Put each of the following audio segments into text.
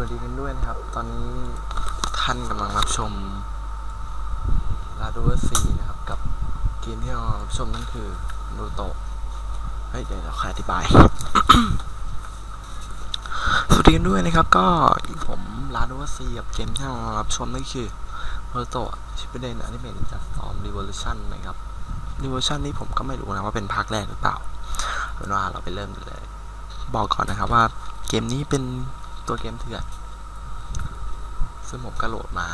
วัสดีกันด้วยนะครับ ตอนนี้ท่านกำลังรับชมลาโดเวอร์ซีนะครับ กับเกมที่เรารับชมนั่นคือนูโตะเฮ้ย เดี๋ยวเราขออธิบาย สวัสดีกันด้วยนะครับ ก็ผมลาโดเวอร์ซีกับเกมที่เรารับชมนั่นคือนูโตะชิปเปเดนอนิเมะจากฟอร์มรีเวอลูชันนะครับรีเวอลูชันนี้ผมก็ไม่รู้นะว่าเป็นภาคแรกหรือเปล่าเป็นว่าเราไปเริ่มกันเลย บอกก่อนนะครับว่าเกมนี้เป็น ตัวเกมเถื่อน ซึ่งผมก็โหลดมา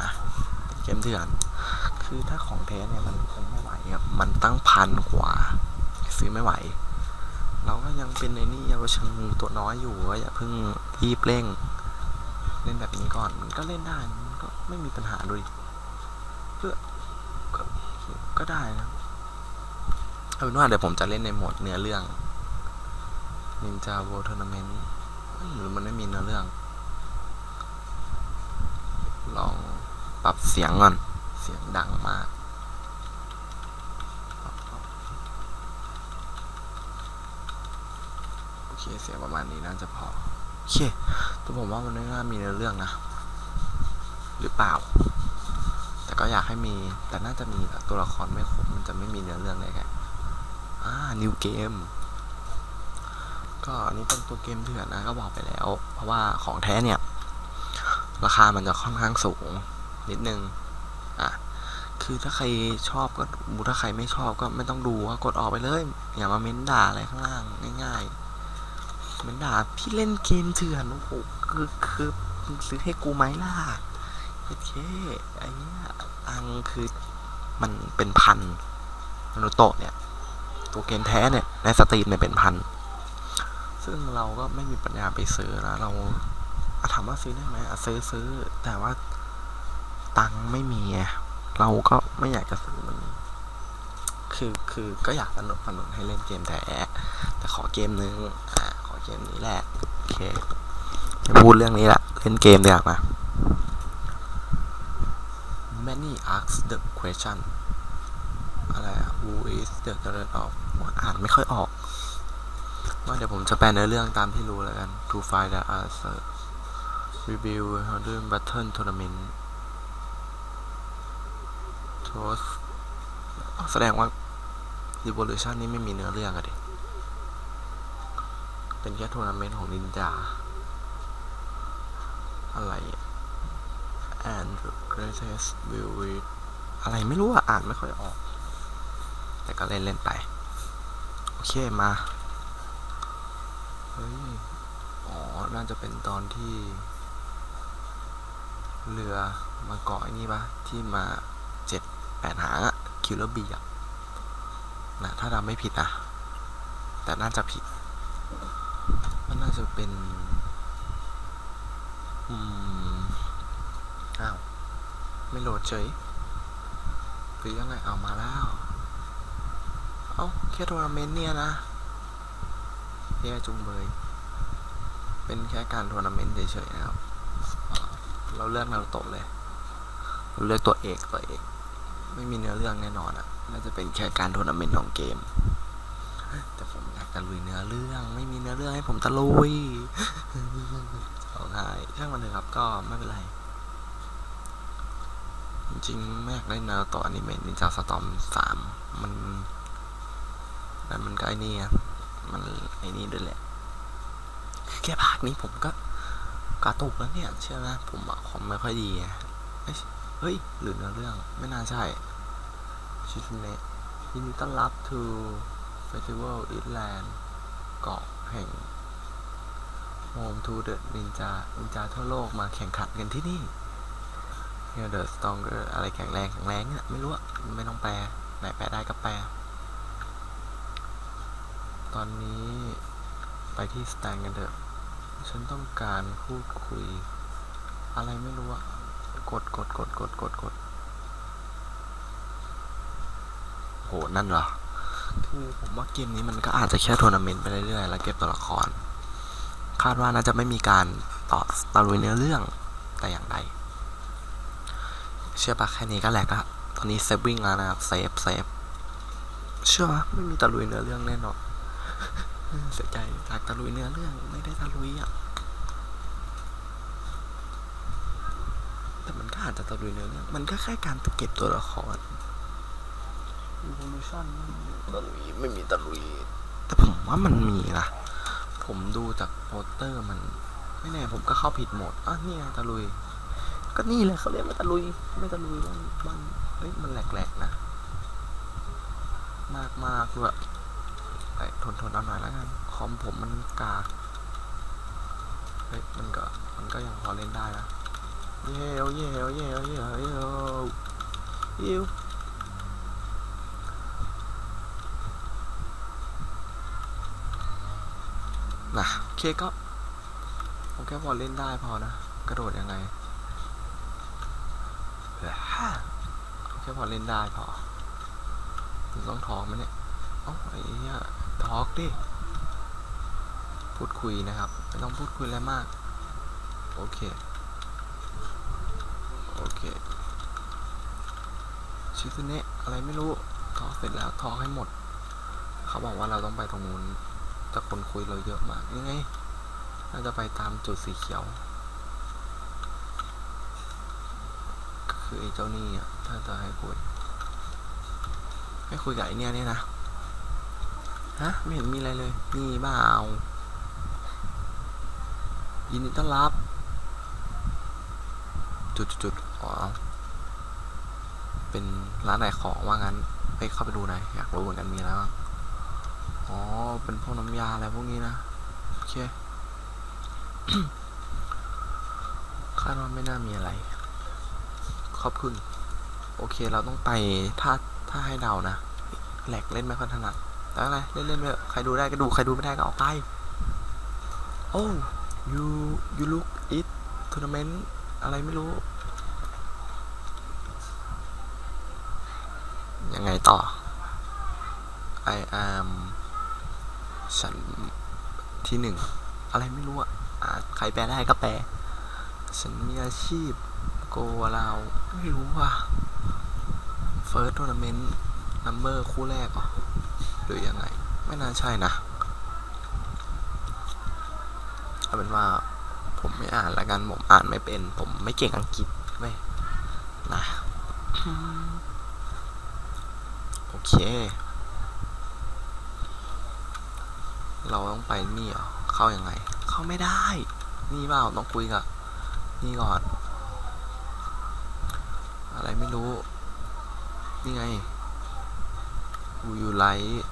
นะเกมเถื่อน คือถ้าของแท้เนี่ยมันคงไม่ไหวครับมันตั้งพันกว่า ซื้อไม่ไหว เราก็ยังเป็นในนี่เยาวชนตัวน้อยอยู่อย่าเพิ่งรีบเร่ง เล่นแบบนี้ก่อนมันก็เล่นได้มันก็ไม่มีปัญหาด้วยเพื่อก็ก็ได้นะเอาเป็นว่าเดี๋ยวผมจะเล่นในโหมดเนื้อเรื่อง Ninja World Tournament หรือมันไม่มีเนื้อเรื่อง ลองปรับเสียงก่อน เสียงดังมาก โอเค เสียงประมาณนี้น่าจะพอ โอเค แต่ผมว่ามันไม่น่ามีเนื้อเรื่องนะ หรือเปล่า แต่ก็อยากให้มี แต่น่าจะมีตัวละครไม่ครบ มันจะไม่มีเนื้อเรื่องได้ไงอ่านิวเก็อันนี้เป็นตัวเกมเถื่อนนะก็บอกไปแล้ว เพราะว่าของแท้เนี่ย ราคามันจะค่อนข้างสูง นิดนึง อะ คือถ้าใครชอบก็ดูถ้าใครไม่ชอบก็ไม่ต้องดูก็กดออกไปเลย อย่ามาเม้นด่าอะไรข้างล่างง่ายๆเม้นด่าพี่เล่นเกมเถื่อนโอ้โหคือคือซื้อให้กูไหมล่ะโอเคไอ้เนี้ยตังคือมันเป็นพันนารูโตะเนี่ย ตัวเกมแท้เนี่ย ในสตรีมเนี่ยเป็นพัน ซึ่งเราก็ไม่มีปัญญาไปซื้อนะเราถามว่าซื้อได้ไหมอะซื้อซื้อ แต่ว่าตังค์ไม่มีเราก็ไม่อยากจะซื้อมันคือคือก็อยากสนับสนุนให้เล่นเกมแท้แต่ขอเกมนึงอ่าขอเกมนี้แหละโอเคจะพูดเรื่องนี้ละเล่นเกมเดี๋ยวมา many ask the question อะไรอะ who is the current of อ่านไม่ค่อยออก ว่าเดี๋ยวผมจะแปลในอเรื่องตามที่รู้แล้วกัน to find the answer review h o d e battle tournament toast แสดงว่า revolution นี่ไม่มีเนื้อเรื่องอะดิเป็นแค่ทัวร์นาเมนต์ของนินจา อะไรอะ and the greatest will win อะไรไม่รู้อะอ่านไม่ค่อยออก แต่ก็เล่นเล่นไป โอเคมา ฮ้ย อ๋อ น่าจะเป็นตอนที่ เรือมาเกาะไอ้นี่ปะที่มาเจ็ดแปดหางอะคิลเลอร์บีอะนะถ้าเราไม่ผิดนะ แต่น่าจะผิด มันน่าจะเป็น อืม อ้าว ไม่โหลดเฉยหรือยังไงเอามาแล้ว เอ้าแค่ทัวร์นาเมนต์เนี่ยนะ แย่จุงเบย เป็นแค่การทัวร์นาเมนต์เฉยๆนะครับ เราเลือกนารูโตะเลย เราเลือกตัวเอกตัวเอก ไม่มีเนื้อเรื่องแน่นอนอะ่ะน่าจะเป็นแค่การทัวร์นาเมนต์ของเกม แต่ผมอยากตะลุยเนื้อเรื่อง ไม่มีเนื้อเรื่องให้ผมตะลุยเอาง่ายช่างมันเถอะครับ ก็ไม่เป็นไร จริงๆ ไม่อยากได้นารูโตะอนิเมะนินจาสตอมสามมันนั่นมันก็ไอ้นี่อะ มันไอ้นี่ด้วยแหละ แค่ภาคนี้ผมก็กระตุกแล้วเนี่ย เชื่อไหมผมอะคอมไม่ค่อยดีเฮ้ยหรือเนื้อเรื่องไม่น่าใช่ชิซุเนะยินดีต้อนรับ to Festival Island เกาะแห่ง Home to the Ninja นินจาทั่วโลกมาแข่งขันกันที่นี่ Here the stronger อะไรแข็งแรงแข็งแรงเนี่ยไม่รู้อะไม่ต้องแปลไหนแปลได้ก็แปล ตอนนี้ไปที่สแตนกันเถอะ ฉันต้องการพูดคุย อะไรไม่รู้อะกดกดกดกดกดกดโห นั่นเหรอ คือผมว่าเกมนี้มันก็อาจจะแค่ทัวร์นาเมนต์ไปเรื่อยๆ แล้วเก็บตัวละคร คาดว่าน่าจะไม่มีการต่อตะลุยเนื้อเรื่องแต่อย่างใด เชื่อปะแค่นี้ก็แหลกละตอนนี้เซฟวิ่งแล้วนะครับ เซฟเซฟเชื่อปะไม่มีตะลุยเนื้อเรื่องแน่นอน เสียใจจากตะลุยเนื้อเรื่องไม่ได้ตะลุยอะอาจจะตะลุยเนื้อเรื่องมันก็แค่การเก็บตัวละคร evolution ตะลุยไม่มีตะลุย แต่ผมว่ามันมีนะ ผมดูจากโปสเตอร์มัน ไม่แน่ผมก็เข้าผิดโหมดอะนี่ไงตะลุย ก็นี่แหละเขาเรียกว่าตะลุย ไม่ตะลุยมันมันเฮ้ยมันแหลกๆนะ มากมากๆด้วย ไปทนทนๆเอาหน่อยแล้วกันคอมผมมันกากเฮ้ยมันก็มันก็ยังพอเล่นได้นะเย้วเย้วเย้วเย้วเย้เย้วนะโอเคก็ผมแค่พอเล่นได้พอนะกระโดดยังไงแค่พอเล่นได้พอต้องท้องไหมเนี่ยเอ้าไอ้เหี้ย ทอล์กดิ พูดคุยนะครับ ไม่ต้องพูดคุยอะไรมาก โอเค โอเค ชิซุเนะอะไรไม่รู้ ทอล์กเสร็จแล้วทอล์กให้หมด เขาบอกว่าเราต้องไปตรงนู้นแต่คนคุยเราเยอะมากยังไงน่าจะไปตามจุดสีเขียวก็คือไอ้เจ้านี่อะถ้าจะให้คุยให้คุยกับไอ้เนี่ยเนี่ยนะ ฮะ ไม่เห็นมีอะไรเลย นี่บ้าเอายินดีต้อนรับ จุดจุดอ๋อ เป็นร้านไหนของว่างั้น ไปเข้าไปดูหน่อย อยากรู้เหมือนกันมีอะไรบ้าง อ๋อ เป็นพวกน้ำยาอะไรพวกนี้นะ โอเคคาดว่าไม่น่ามีอะไร ขอบคุณ โอเค เราต้องไป ถ้า ถ้าให้เดานะ แหลกเล่นไม่ค่อยถนัด อะไรเล่นเล่นไปใครดูได้ก็ดู ใครดูไม่ได้ก็ออกไป โอ้ you you look it tournament อะไรไม่รู้ ยังไงต่อ I am ฉันที่หนึ่ง อะไรไม่รู้อะอะใครแปลได้ก็แปล ฉันมีอาชีพโกเราไม่รู้ว่ะ First Tournament Number คู่แรกเหรอ หรือยังไง ไม่น่าใช่นะเอาเป็นว่าผมไม่อ่านละกันผมอ่านไม่เป็น ผมไม่เก่งอังกฤษเว้ยนะโอเค เราต้องไปนี่เหรอเข้ายังไง เข้าไม่ได้ นี่เปล่าต้องคุยกับนี่ก่อน อะไรไม่รู้ นี่ไงวูยูไลท์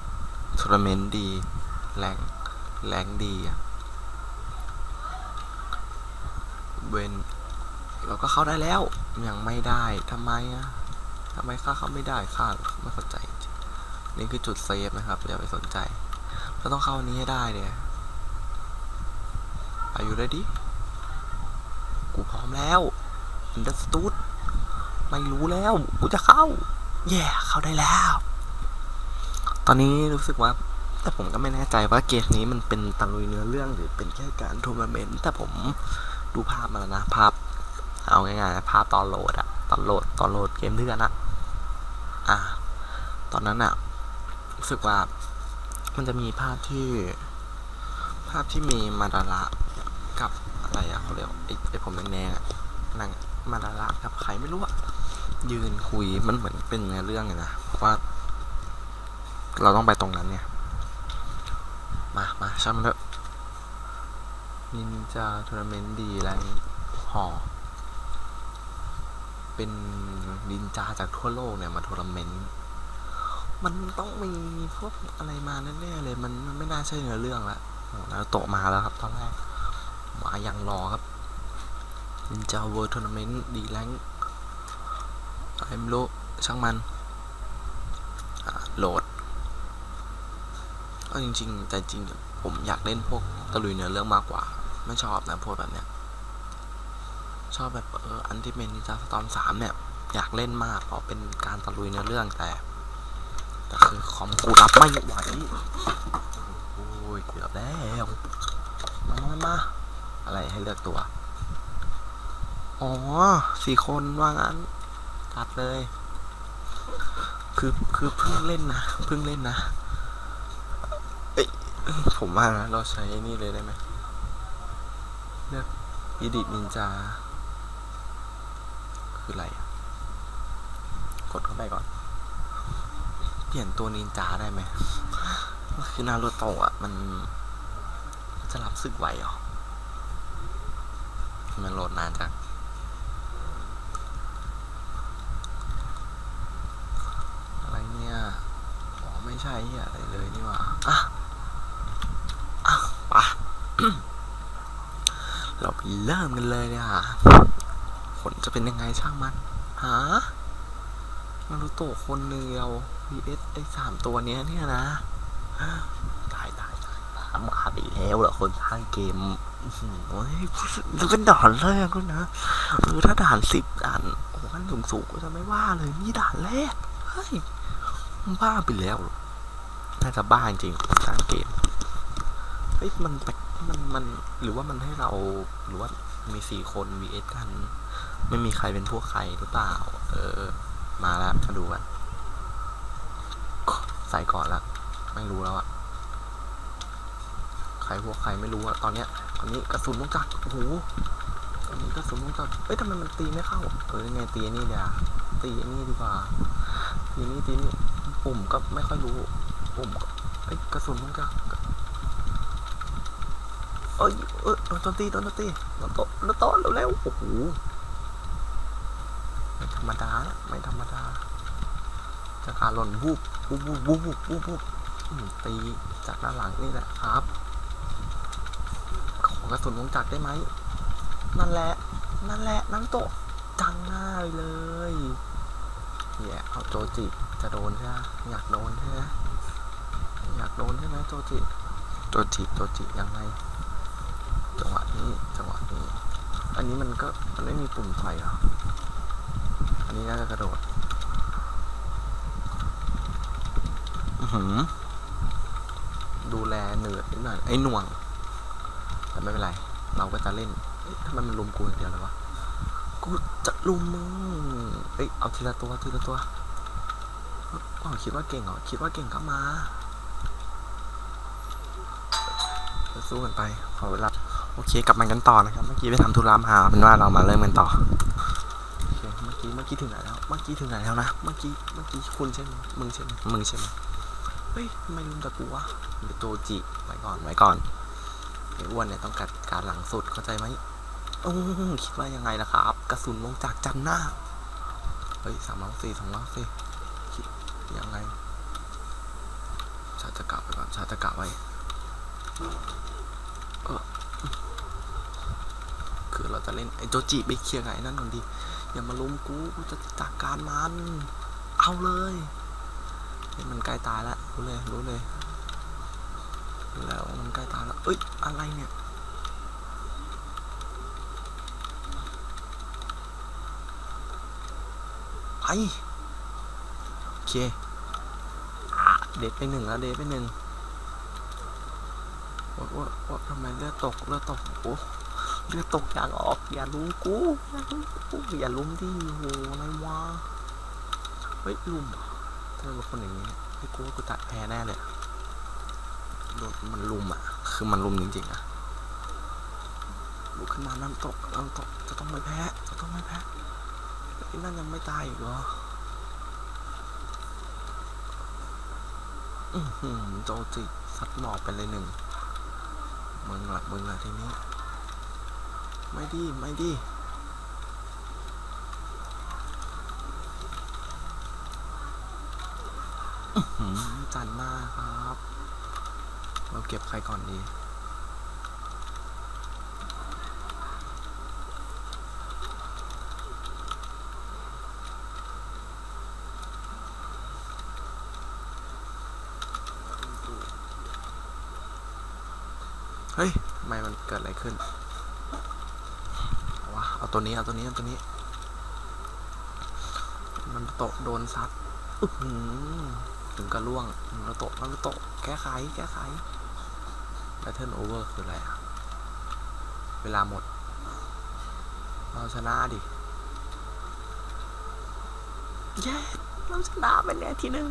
ทัวร์นาเมนต์ดีแรงแรงดีอะเวนเราก็เข้าได้แล้ว ยังไม่ได้ทำไมอะทำไมข้าเข้าไม่ได้ข้าไม่เข้าใจ นี่คือจุดเซฟนะครับอย่าไปสนใจเราต้องเข้านี้ให้ได้เนี่ยอายุ ready กูพร้อมแล้ว understood ไม่รู้แล้ว กูจะเข้า แย่เข้าได้แล้ว ตอนนี้รู้สึกว่า แต่ผมก็ไม่แน่ใจว่าเกมนี้มันเป็นตะลุยเนื้อเรื่องหรือเป็นแค่การทัวร์นาเมนต์แต่ผมดูภาพมาแล้วนะ ภาพ เอาง่ายๆภาพตอนโหลดอะตอนโหลดตอนโหลดเกมเพื่อนอะอะตอนนั้นอะรู้สึกว่า มันจะมีภาพที่ ภาพที่มีมาดาระกับอะไรอะเขาเรียกไอ้ไอ้ผมแดงๆอะนางมาดาระกับใครไม่รู้อะยืนคุยมันเหมือนเป็นเนื้อเรื่องเลยนะว่า เราต้องไปตรงนั้นเนี่ย มามาช่างมันเถอะนินจาทัวร์นาเมนต์ดีไรห่อเป็นนินจาจากทั่วโลกเนี่ยมาทัวร์นาเมนต์มันต้องมีพวกอะไรมาแน่ๆเลย มันไม่น่าใช่เนื้อเรื่องละแล้วโตมาแล้วครับตอนแรก มาอย่างรอครับนินจาเวิร์ทัวร์นาเมนต์ดีแรงอะไรไม่รู้ช่างมันโหลด ก็จริง ๆ แต่จริงผมอยากเล่นพวกตะลุยเนื้อเรื่องมากกว่า ไม่ชอบนะพวกแบบเนี้ย ชอบแบบเอออันที่เป็นนิจาสตอมสามเนี่ย อยากเล่นมากเพราะเป็นการตะลุยเนื้อเรื่องแต่แต่คือคอมกูรับไม่ไหวโอ้ยเกือบแล้วมามามาอะไรให้เลือกตัว อ๋อสี่คนว่างั้นตัดเลย คือคือเพิ่งเล่นนะเพิ่งเล่นนะ ผมว่านะเราใช้นี่เลยได้ไหมเลือกอีดิทนินจา คืออะไรอะกดเข้าไปก่อน เปลี่ยนตัวนินจาได้ไหมคือนารูโตะอะ มัน จะรับศึกไหวหรอ มันโหลดนานจังอะไรเนี่ย อ๋อ ไม่ใช่อะไรเลยนี่หว่าอะอะไปะ เราไปเริ่มกันเลยเนี่ยผลจะเป็นยังไงช่างมันหานารูโตะคนเดียว vs ไอ้สามตัวเนี้ยเนี่ยนะตายตายตายตามาไปแล้วเหรอคนสร้างเกมโอ้ยมันเป็นด่านแรกด้วยนะเออถ้าด่านสิบด่านโอ้ขั้นสูงสูงๆก็จะไม่ว่าเลยนี่ด่านแรกเฮ้ยบ้าไปแล้วน่าจะบ้าจริงสร้างเกมเฮ้ยมันแปลก มันมันหรือว่ามันให้เราหรือว่ามีสี่คน vs กัน ไม่มีใครเป็นพวกใครหรือเปล่า เออ มาแล้วมาดูกันใส่ก่อนละไม่รู้แล้วอะใครพวกใครไม่รู้อะตอนเนี้ยตอนนี้กระสุนต้องจักรโอ้โหตอนนี้กระสุนต้องจักรเอ้ยทำไมมันตีไม่เข้าเออยังไงตีนี่เดี๋ยวตีนี่ดีกว่าตีนี่ตีนี่ปุ่มก็ไม่ค่อยรู้ปุ่มก็เอ้ยกระสุนต้องจักร เอ้ยเออโดนโจมตีโดนโจมตีโดนโตะโดนโตะเร็วๆโอ้โหไม่ธรรมดาไม่ธรรมดาจาการหล่นวูบวูบวูบวูบวูบบวูบตีจากด้านหลังนี่แหละครับ ขอกระสุนวงจักรได้ไหมนั่นแหละ นั่นแหละนั่นโตะจังหน้าไปเลยแย่เอาโจจิจะโดนใช่ไหมอยากโดนใช่ไหมอยากโดนใช่ไหมโจจิโจจิโจจิยังไง จังหวะนี้จังหวะนี้ อันนี้มันก็มันไม่มีปุ่มไฟเหรออันนี้น่าจะกระโดดหือดูแลเหนื่อยนิดหน่อยไอ้หน่วง แต่ไม่เป็นไร เราก็จะเล่นเอ๊ะทำไมมันลุมกูอย่างเดียวเลยวะกูจะลุมมึงเอ้ยเอาทีละตัวทีละตัวอ๋อคิดว่าเก่งเหรอคิดว่าเก่งก็มาเราสู้กันไปขอเวลา โอเคกลับมากันต่อนะครับ เมื่อกี้ไปทำธุระมาเป็นว่าเรามาเริ่มกันต่อโอเคเมื่อกี้เมื่อกี้ถึงไหนแล้ว เมื่อกี้ถึงไหนแล้วนะ เมื่อกี้เมื่อกี้คุณใช่ไหมมึงใช่ไหมมึงใช่ไหมเฮ้ยทำไมลืมต่กูวะเดี๋ยวโจจิไว้ก่อนไว้ก่อนไอ้อ้วนเนี่ยต้องกัดการหลังสุดเข้าใจไหมอือคิดว่ายังไงนะครับ กระสุนลงจากจันหน้าเฮ้ยสามร้อยสี่สองร้อยสี่คิดยังไงชาตะกะไปก่อนชาตะกะไว้ เออคือ เราจะเล่นไอ้โจจิไปเคลียร์ไงนั่นก่อนดิอย่ามาลุมกูกูจะจัดการมัน เอาเลยเมันใกล้ตายแล้วรู้เลยรู้เลยแล้วมันใกล้ตายแล้วเอ้ยอะไรเนี่ยไปโอเคเด็ดไปหนึ่งแล้วเด็ดไปหนึ่งว่าว่าทำไมเลือดตกเลือดตกโอ้ เลือดตกอยากออกอย่าลุมกูอย่าลุมกูอย่าลุมดิโหอะไรวะเฮ้ยลุมเหรอทำไมเป็นคนอย่างนี้ไอ้กูว่ากูตัดแพ้แน่เลยโดนมันลุมอะ คือมันลุมจริงๆอะลุกขึ้นมาน้ำตกน้ำตกจะต้องไม่แพ้จะต้องไม่แพ้ไอ้นั่นยังไม่ตายอีกเหรออือหือโจจิซัดหมอบไปเลยหนึ่งมึงหละมึงละทีนี้ ไม่ดี ไม่ดีอื้อหือจันมากครับ เราเก็บใครก่อนดีเฮ้ยทำไมมันเกิดอะไรขึ้น เอาตัวนี้เอาตัวนี้เอาตัวนี้ มันโตะโดนซัดถึงกระล่วงมันโตะมันโตะแก้ไขแก้ไข Battle over คืออะไรอะเวลาหมด เราชนะดิเย้เราชนะเป็นแน่ที่หนึ่ง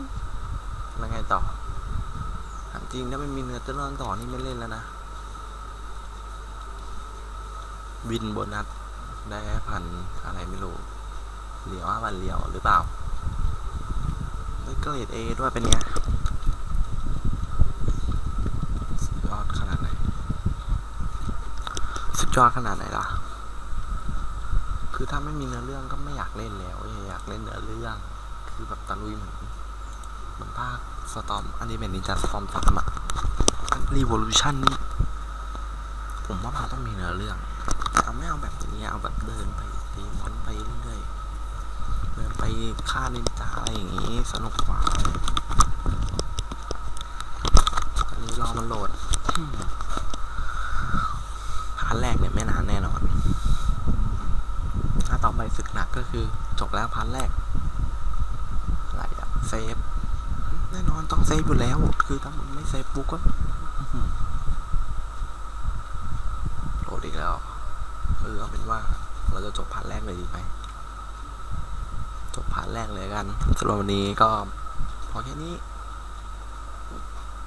แล้วไงต่อจริงถ้าไม่มีเนื้อจะเรื่องต่อนี่ไม่เล่นแล้วนะวินโบนัส ได้พันอะไรไม่รู้ เหลียวว่าวันเหลียวหรือเปล่าได้เกรดเอด้วยเป็นไงสุดยอดขนาดไหน สุดยอดขนาดไหนล่ะ คือถ้าไม่มีเนื้อเรื่องก็ไม่อยากเล่นแล้ว อยากเล่นเนื้อเรื่อง คือแบบตะลุยเหมือนเหมือนภาคสตอมอันนี้เป็นนินจาสตอมสามอะรีวอลูชันนี่ผมว่ามันต้องมีเนื้อเรื่อง เอาไม่เอาแบบนี้เอาแบบเดินไปตีมอนไปเรื่อยๆเดินไปฆ่านินจาอะไรอย่างงี้สนุกกว่าอันนี้รอมันโหลดพาร์ทแรกเนี่ยไม่นานแน่นอน ถ้าต่อไปศึกหนักก็คือจบแล้วพาร์ทแรกอะไรอะเซฟแน่นอนต้องเซฟอยู่แล้ว คือถ้ามันไม่เซฟปุ๊บก็อื้อหือโหลดอีกแล้วเออเอาเป็นว่าเรา จะจบพาร์ทแรกเลยดีไหมจบพาร์ทแรกเลยกันสำหรับวันนี้ก็พอแค่นี้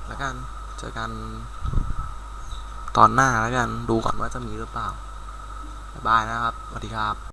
แล้วกันเจอกันตอนหน้าแล้วกันดูก่อนว่าจะมีหรือเปล่าบายนะครับสวัสดีครับ